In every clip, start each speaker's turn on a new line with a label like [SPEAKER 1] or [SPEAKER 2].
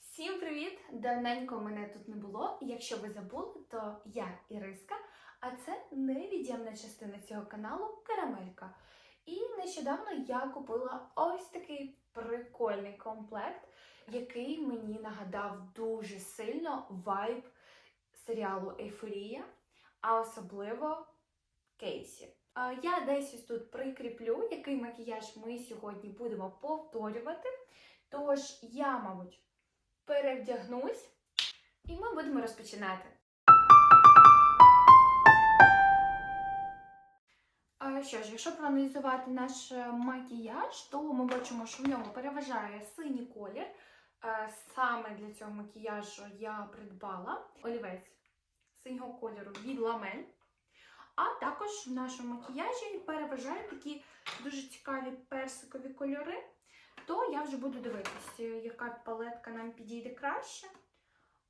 [SPEAKER 1] Всім привіт! Давненько мене тут не було. Якщо ви забули, то я Іриска, а це невід'ємна частина цього каналу Карамелька. І нещодавно я купила ось такий прикольний комплект, який мені нагадав дуже сильно вайб серіалу Ейфорія, а особливо Кейсі. Я десь ось тут прикріплю, який макіяж ми сьогодні будемо повторювати. Тож я, мабуть, перевдягнусь, і ми будемо розпочинати. Що ж, якщо проаналізувати наш е, макіяж, то ми бачимо, що в ньому переважає синій колір. Саме для цього макіяжу я придбала олівець синього кольору від Ламель. А також в нашому макіяжі переважають такі дуже цікаві персикові кольори. То я вже буду дивитися, яка палетка нам підійде краще.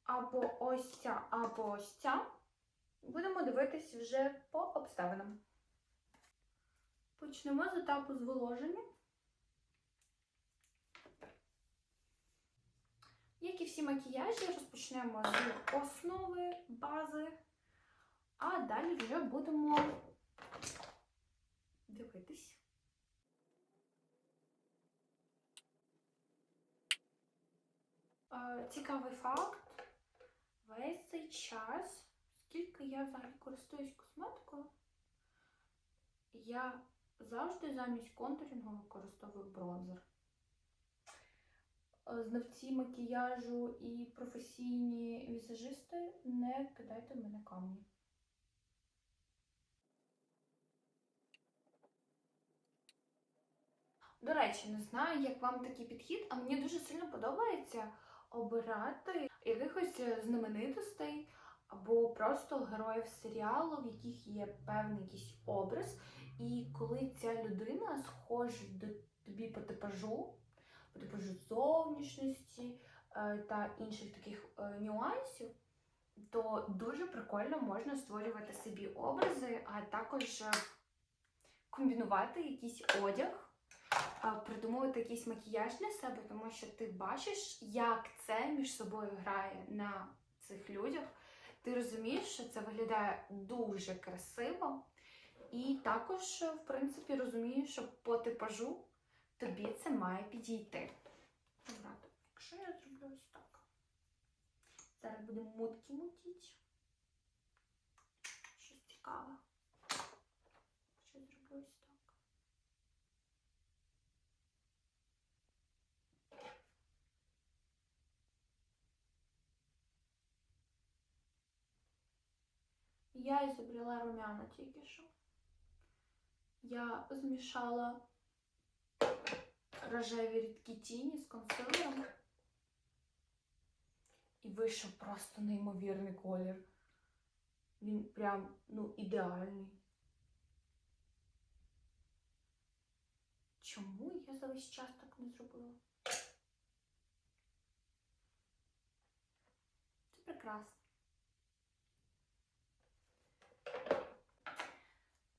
[SPEAKER 1] Або ось ця, або ось ця. Будемо дивитись вже по обставинам. Почнемо з етапу зволоження. Як і всі макіяжі, розпочнемо з основи, бази, а далі вже будемо дивитись. Цікавий факт. Весь цей час, скільки я взагалі користуюсь косметикою, я завжди замість контурінгу використовую бронзер. Е, Знавці макіяжу і професійні візажисти не кидайте в мене камні. До речі, не знаю, як вам такий підхід, а мені дуже сильно подобається обирати якихось е, знаменитостей або просто героїв серіалу, в яких є певний якийсь образ. І коли ця людина схожа до тобі по типажу, по типажу зовнішності е, та інших таких е, нюансів, то дуже прикольно можна створювати собі образи, а також комбінувати якийсь одяг придумувати якийсь макіяж для себе, тому що ти бачиш, як це між собою грає на цих людях. Ти розумієш, що це виглядає дуже красиво, і також, в принципі, розумієш, що по типажу тобі це має підійти. Якщо я зроблю ось так. Зараз будемо мутки мутити. Щось цікаве. Що я зроблю ось так. Я изобрела румяна тільки що. Я змішала рожеві рідкі тіні з консилером. І вийшов просто неймовірний колір. Він прям, ну, ідеальний. Чому я за весь час так не зробила? Це прекрасно.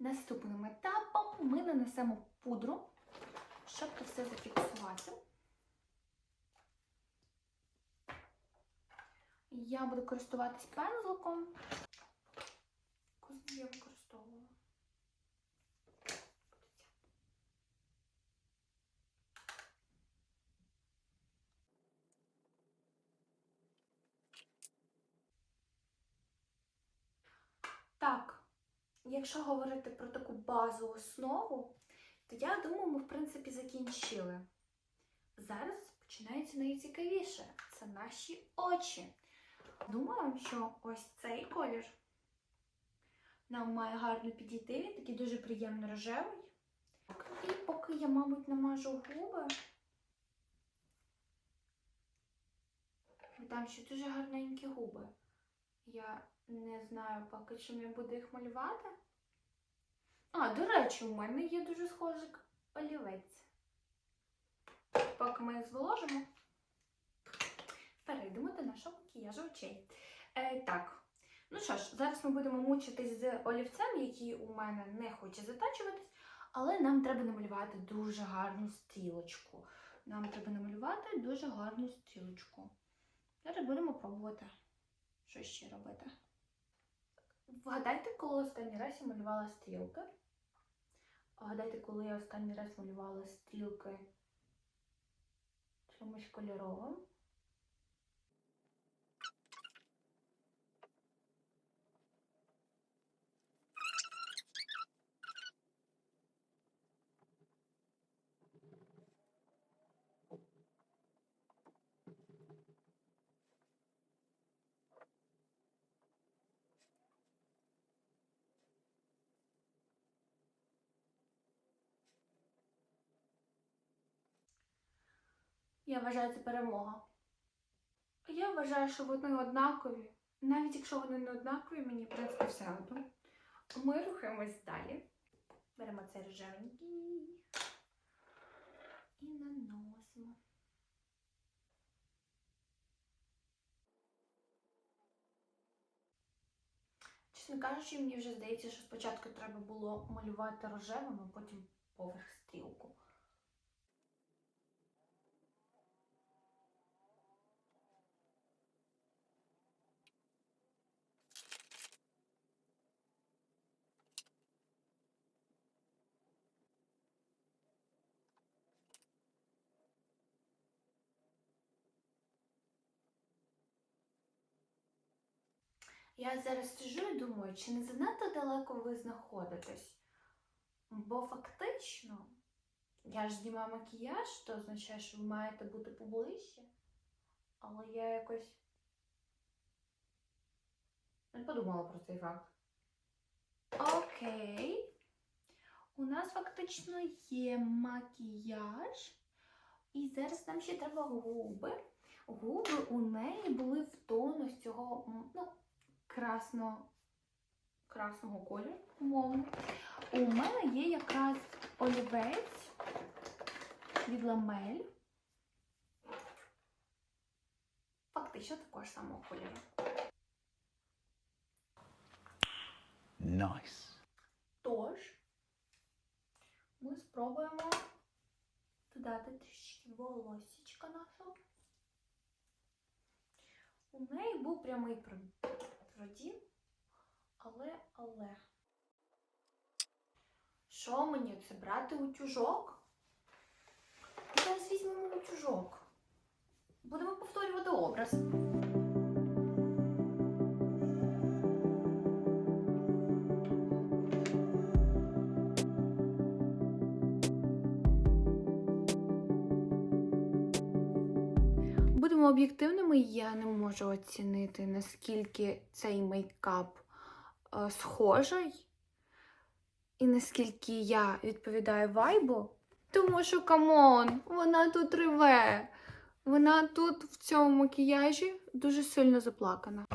[SPEAKER 1] Наступним етапом ми нанесемо пудру, щоб це все зафіксувати. Я буду користуватись пензликом. Я використовувала? Так, якщо говорити про таку базову основу, то я думаю, ми в принципі закінчили. Зараз починається найцікавіше це наші очі. Думаю, що ось цей колір нам має гарно підійти. Він такий дуже приємно рожевий. І поки я, мабуть, намажу губи, там ще дуже гарненькі губи. Я не знаю поки чим я буду їх малювати. А, до речі, у мене є дуже схожий олівець. Поки ми їх зволожимо, перейдемо до нашого макіяжу очей. Е, так, ну що ж, зараз ми будемо мучитись з олівцем, який у мене не хоче затачуватись, Але нам треба намалювати дуже гарну стрілочку. Нам треба намалювати дуже гарну стрілочку. Зараз будемо пробувати, що ще робити. Вгадайте, коли останній раз я малювала стрілки. Вгадайте, коли я останній раз малювала стрілки чимось кольоровим. Я вважаю це перемога. Я вважаю, що вони однакові. Навіть якщо вони не однакові, мені в принципі все одно. Ми рухаємось далі. Беремо цей рожевенький і наносимо. Чесно кажучи, мені вже здається, що спочатку треба було малювати рожевим, а потім поверх стрілку. Я зараз сижу і думаю, чи не занадто далеко ви знаходитесь? Бо фактично, я ж знімаю макіяж, то означає, що ви маєте бути поближче. Але я якось не подумала про цей факт. Окей. У нас фактично є макіяж. І зараз нам ще треба губи. Губи у неї були в тону з цього, ну, красно, красного кольору, умовно. У мене є якраз олівець від ламель. Фактично такого ж самого кольору.
[SPEAKER 2] Nice.
[SPEAKER 1] Тож, ми спробуємо додати трішки волосічка нашого. У неї був прямий пр- проділ, але, але. Що мені це брати утюжок? Зараз візьмемо утюжок. Будемо повторювати образ. Будемо об'єктивними, я не можу оцінити, наскільки цей мейкап е, схожий, і наскільки я відповідаю вайбу. Тому що, камон, вона тут реве. Вона тут в цьому макіяжі дуже сильно заплакана.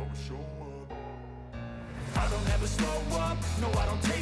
[SPEAKER 3] If you show up I don't ever slow up, no I don't take